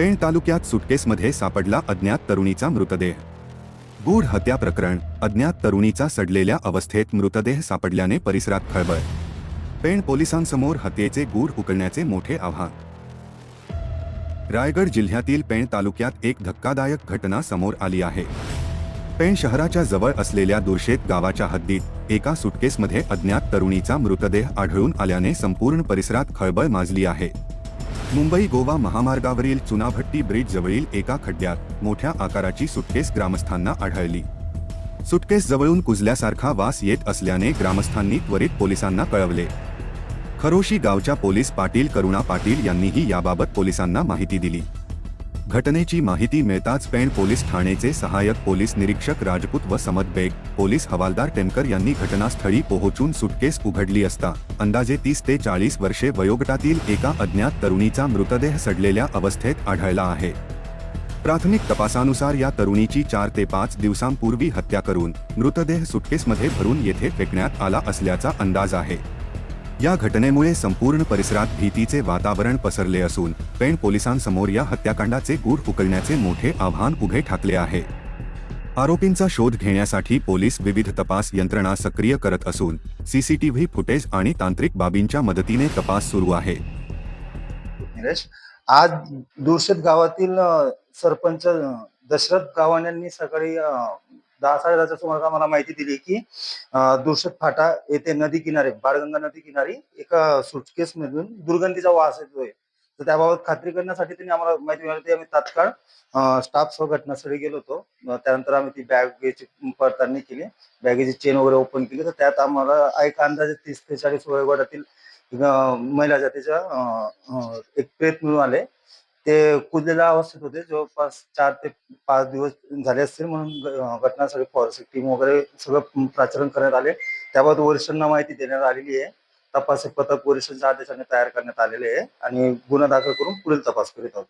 पेण तालुक्यात सुटकेसमध्ये सापडला अज्ञात तरुणीचा मृतदेह. गूढ हत्या प्रकरण अज्ञात तरुणीचा सडलेल्या अवस्थेत मृतदेह सापडल्याने परिसरात खळबळ. पेण पोलिसांसमोर हत्येचे गूढ उकळण्याचे मोठे आव्हान. रायगड जिल्ह्यातील पेण तालुक्यात एक धक्कादायक घटना समोर आली आहे. पेण शहराच्या जवळ असलेल्या दुर्शेत गावाच्या हद्दीत एका सुटकेसमध्ये अज्ञात तरुणीचा मृतदेह आढळून आल्याने संपूर्ण परिसरात खळबळ माजली आहे. मुंबई गोवा महामार्गावरील चुनाभट्टी ब्रिजजवळील एका खड्ड्यात मोठ्या आकाराची सुटकेस ग्रामस्थांना आढळली. सुटकेस जवळून कुजल्यासारखा वास येत असल्याने ग्रामस्थांनी त्वरित पोलिसांना कळवले. खरोशी गावच्या पोलीस पाटील करुणा पाटील यांनीही याबाबत पोलिसांना माहिती दिली. घटनेची माहिती मिळताच पेण पोलीस ठाणेचे सहाय्यक पोलीस निरीक्षक राजपूत व समद बेग पोलीस हवालदार टेमकर यांनी घटनास्थळी पोहोचून सुटकेस उघडली असता अंदाजे तीस ते चाळीस वर्षे वयोगटातील एका अज्ञात तरुणीचा मृतदेह सडलेल्या अवस्थेत आढळला आहे. प्राथमिक तपासानुसार या तरुणीची चार ते पाच दिवसांपूर्वी हत्या करून मृतदेह सुटकेसमध्ये भरून येथे फेकण्यात आला असल्याचा अंदाज आहे. या घटनेमुळे संपूर्ण परिसरात भीतीचे वातावरण पसरले असून पेण पोलिसांसमोर या हत्याकांडाचे गूढ उकलण्याचे मोठे आव्हान उभे ठाकले आहे. आरोपींचा शोध घेण्यासाठी पोलीस विविध तपास यंत्रणा सक्रिय करत असून सीसीटीव्ही फुटेज आणि तांत्रिक बाबींच्या मदतीने तपास सुरू आहे. आज दुर्शेत गावातील सरपंच दशरथ गावाण्यांनी सकाळी दहा साडेदहाच्या सुमारास आम्हाला माहिती दिली की दुर्शत फाटा येथे नदी किनारे बाळगंगा नदी किनारी एका सुटकेस मधून दुर्गंधीचा वास येतोय. तर त्याबाबत खात्री करण्यासाठी त्यांनी आम्हाला माहिती मिळाली. आम्ही तात्काळ स्टाफ सह घटनास्थळी गेलो होतो. त्यानंतर आम्ही ती बॅगेची पडताळणी केली. बॅगेची चेन वगैरे ओपन केली. तर त्यात आम्हाला एक अंदाजे तीस ते चाळीस वयोगटातील महिला जातीच्या एक प्रेत मिळून आले. ते कुजलेल्या अवस्थेत होते जवळपास चार ते पाच दिवस झाले असतील म्हणून घटनास्थळी फॉरेन्सिक टीम वगैरे सगळं प्राचरण करण्यात आले. त्याबाबत वरिष्ठांना माहिती देण्यात आलेली आहे. तपास पथक वरिष्ठांच्या आदेशाने तयार करण्यात आलेले आहे आणि गुन्हा दाखल करून पुढील तपास करीत आहोत.